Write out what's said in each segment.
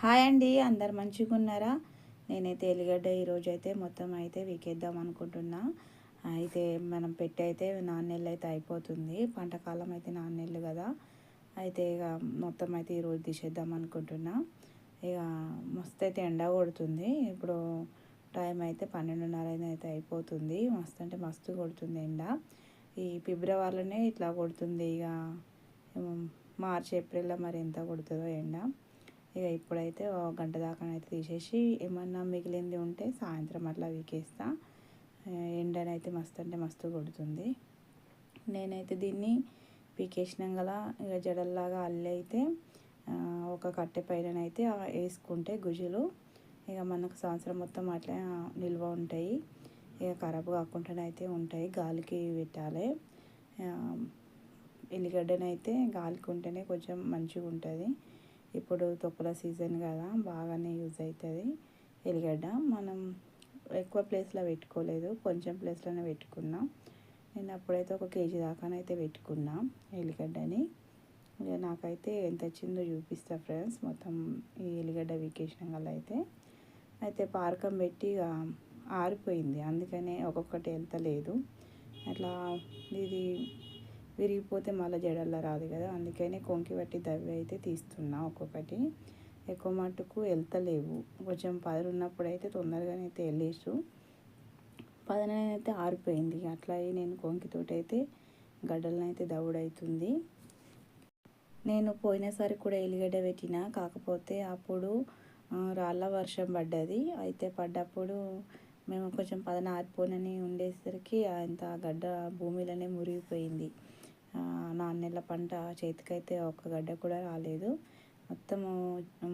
Hi అండి అందరు మంచిగా ఉన్నారా నేనైతే ఎల్లిగడ్డ ఈరోజు అయితే మొత్తం అయితే వీకేద్దాం అనుకుంటున్నా. అయితే మనం పెట్టి అయితే నాన్నెళ్ళు అయితే అయిపోతుంది పంటకాలం అయితే నాన్నెళ్ళు కదా. అయితే ఇక మొత్తం అయితే ఈరోజు తీసేద్దాం అనుకుంటున్నా. ఇక మస్తు అయితే ఎండ కొడుతుంది. ఇప్పుడు టైం అయితే పన్నెండున్నర అయితే అయిపోతుంది. మస్తు అంటే మస్తు కొడుతుంది ఎండ. ఈ ఫిబ్రవరిలోనే ఇట్లా కొడుతుంది. ఇక మార్చ్ ఏప్రిల్లో మరి ఎంత కొడుతుందో ఎండ. ఇక ఇప్పుడైతే ఒక గంట దాకా అయితే తీసేసి ఏమన్నా మిగిలింది ఉంటే సాయంత్రం అట్లా వీకేస్తా. ఎండనైతే మస్తు అంటే మస్తు కొడుతుంది. నేనైతే దీన్ని పీకేసినాం కదా ఇక జడల్లాగా అల్లి అయితే ఒక కట్టె పైననైతే వేసుకుంటే గుజులు ఇక మనకు సంవత్సరం మొత్తం అట్లా నిల్వ ఉంటాయి. ఇక ఖరాబ్ కాకుండానైతే ఉంటాయి. గాలికి పెట్టాలి. ఎల్లిగడ్డనైతే గాలికి ఉంటేనే కొంచెం మంచిగా ఉంటుంది ఇప్పుడు తొక్కుల సీజన్ కదా బాగానే యూజ్ అవుతుంది. ఎల్లిగడ్డ మనం ఎక్కువ ప్లేస్లో పెట్టుకోలేదు కొంచెం ప్లేస్లోనే పెట్టుకున్నాం. నేను అప్పుడైతే ఒక కేజీ దాకానైతే పెట్టుకున్నా ఎల్లిగడ్డని. ఇక నాకైతే ఎంత వచ్చిందో చూపిస్తా ఫ్రెండ్స్ మొత్తం ఈ ఎల్లిగడ్డ వీకేషన్ వల్ల అయితే. అయితే పారకం పెట్టి ఆరిపోయింది అందుకనే ఒక్కొక్కటి వెళ్తలేదు అట్లా ఇది విరిగిపోతే మళ్ళీ జడల్లో రాదు కదా. అందుకనే కొంకి పట్టి దవ్వి అయితే తీస్తున్నా ఒక్కొక్కటి. ఎక్కువ మట్టుకు వెళ్తలేవు. కొంచెం పదరు ఉన్నప్పుడు అయితే తొందరగానే అయితే వెళ్ళేసు. పదనైతే ఆరిపోయింది. అట్లా నేను కొంకితోటి అయితే గడ్డలనైతే దవుడవుతుంది నేను పోయినసారి కూడా ఎల్లిగడ్డ పెట్టిన. కాకపోతే అప్పుడు రాళ్ళ వర్షం పడ్డది. అయితే పడ్డప్పుడు మేము కొంచెం పదన ఆరిపోనని ఉండేసరికి అంత గడ్డ భూమిలోనే మురిగిపోయింది. నాన్నెల పంట చేతికైతే ఒక్క గడ్డ కూడా రాలేదు. మొత్తము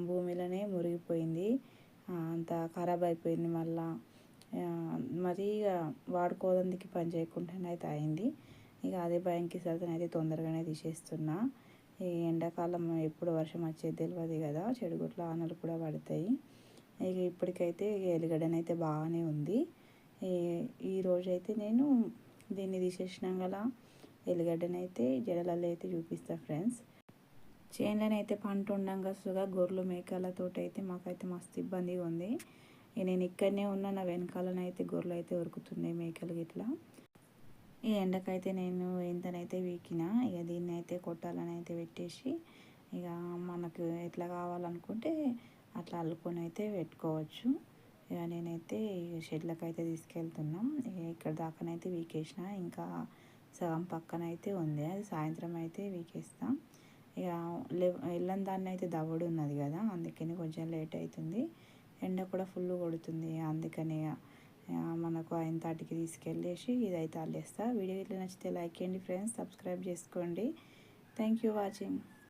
భూమిలోనే మురిగిపోయింది. అంత ఖరాబ్ అయిపోయింది మళ్ళా. మరీ వాడుకోదందుకు పని చేయకుండా అయితే అయింది. ఇక అదే భయంకి అయితే తొందరగానే తీసేస్తున్నా. ఈ ఎండాకాలం ఎప్పుడు వర్షం వచ్చేది తెలియదు కదా చెడుగుట్ల ఆనలు కూడా పడతాయి. ఇక ఇప్పటికైతే ఎలుగడనైతే బాగానే ఉంది. ఈ రోజైతే నేను దీన్ని తీసేసినాం కదా ఎల్లిగడ్డనైతే జడలలో అయితే చూపిస్తా ఫ్రెండ్స్. చేనులను అయితే పంట ఉండంగా సుగా గొర్రెలు మేకలతో అయితే మాకైతే మస్తు ఇబ్బందిగా ఉంది. నేను ఇక్కడనే ఉన్న నా వెనకాలనైతే గొర్రెలు అయితే ఉరుకుతున్నాయి మేకలు ఇట్లా ఈ ఎండకైతే నేను ఎంతనైతే వీకినా ఇక దీన్ని అయితే కొట్టాలని అయితే పెట్టేసి ఇక మనకు ఎట్లా కావాలనుకుంటే అట్లా అల్లుకొని అయితే పెట్టుకోవచ్చు. ఇక నేనైతే షెడ్లకు అయితే తీసుకెళ్తున్నాం. ఇక్కడ దాకానైతే వీకేసిన ఇంకా సగం పక్కన అయితే ఉంది. అది సాయంత్రం అయితే వీకేస్తాం. ఇక వెళ్ళని దాన్ని అయితే దవడు ఉన్నది కదా అందుకని కొంచెం లేట్ అవుతుంది ఎండ కూడా ఫుల్ కొడుతుంది. అందుకని మనకు ఆయన తాటికి తీసుకెళ్ళేసి ఇదైతే అల్లేస్తా. వీడియో ఇట్లా నచ్చితే లైక్ చేయండి ఫ్రెండ్స్. సబ్స్క్రైబ్ చేసుకోండి. Thank you watching.